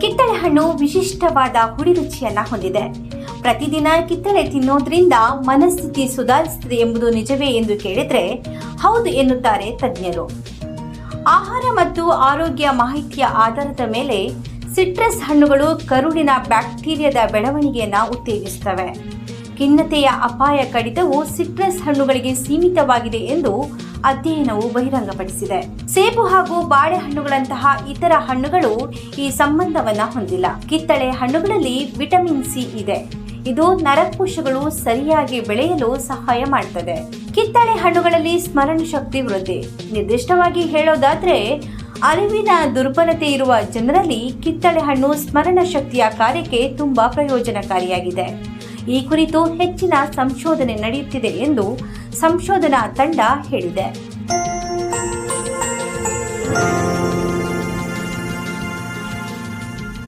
ಕಿತ್ತಳೆ ಹಣ್ಣು ವಿಶಿಷ್ಟವಾದ ಹುಳಿ ರುಚಿಯನ್ನ ಹೊಂದಿದೆ. ಪ್ರತಿದಿನ ಕಿತ್ತಳೆ ತಿನ್ನೋದ್ರಿಂದ ಮನಸ್ಥಿತಿ ಸುಧಾರಿಸುತ್ತದೆ ಎಂಬುದು ನಿಜವೇ ಎಂದು ಕೇಳಿದ್ರೆ ಹೌದು ಎನ್ನುತ್ತಾರೆ ತಜ್ಞರು. ಆಹಾರ ಮತ್ತು ಆರೋಗ್ಯ ಮಾಹಿತಿಯ ಆಧಾರದ ಮೇಲೆ ಸಿಟ್ರಸ್ ಹಣ್ಣುಗಳು ಕರುಳಿನ ಬ್ಯಾಕ್ಟೀರಿಯಾದ ಬೆಳವಣಿಗೆಯನ್ನು ಉತ್ತೇಜಿಸುತ್ತವೆ. ಖಿನ್ನತೆಯ ಅಪಾಯ ಕಡಿತವು ಸಿಟ್ರಸ್ ಹಣ್ಣುಗಳಿಗೆ ಸೀಮಿತವಾಗಿದೆ ಎಂದು ಅಧ್ಯಯನವು ಬಹಿರಂಗಪಡಿಸಿದೆ. ಸೇಬು ಹಾಗೂ ಬಾಳೆಹಣ್ಣುಗಳಂತಹ ಇತರ ಹಣ್ಣುಗಳು ಈ ಸಂಬಂಧವನ್ನ ಹೊಂದಿಲ್ಲ. ಕಿತ್ತಳೆ ಹಣ್ಣುಗಳಲ್ಲಿ ವಿಟಮಿನ್ ಸಿ ಇದೆ. ಇದು ನರಕೋಶಗಳು ಸರಿಯಾಗಿ ಬೆಳೆಯಲು ಸಹಾಯ ಮಾಡುತ್ತದೆ ಕಿತ್ತಳೆ ಹಣ್ಣುಗಳಲ್ಲಿ ಸ್ಮರಣ ಶಕ್ತಿ ವೃದ್ಧಿ. ನಿರ್ದಿಷ್ಟವಾಗಿ ಹೇಳೋದಾದ್ರೆ ಅರಿವಿನ ದುರ್ಬಲತೆ ಇರುವ ಜನರಲ್ಲಿ ಕಿತ್ತಳೆ ಹಣ್ಣು ಸ್ಮರಣ ಶಕ್ತಿಯ ಕಾರ್ಯಕ್ಕೆ ತುಂಬಾ ಪ್ರಯೋಜನಕಾರಿಯಾಗಿದೆ. ಈ ಕುರಿತು ಹೆಚ್ಚಿನ ಸಂಶೋಧನೆ ನಡೆಯುತ್ತಿದೆ ಎಂದು ಸಂಶೋಧನಾ ತಂಡ ಹೇಳಿದೆ.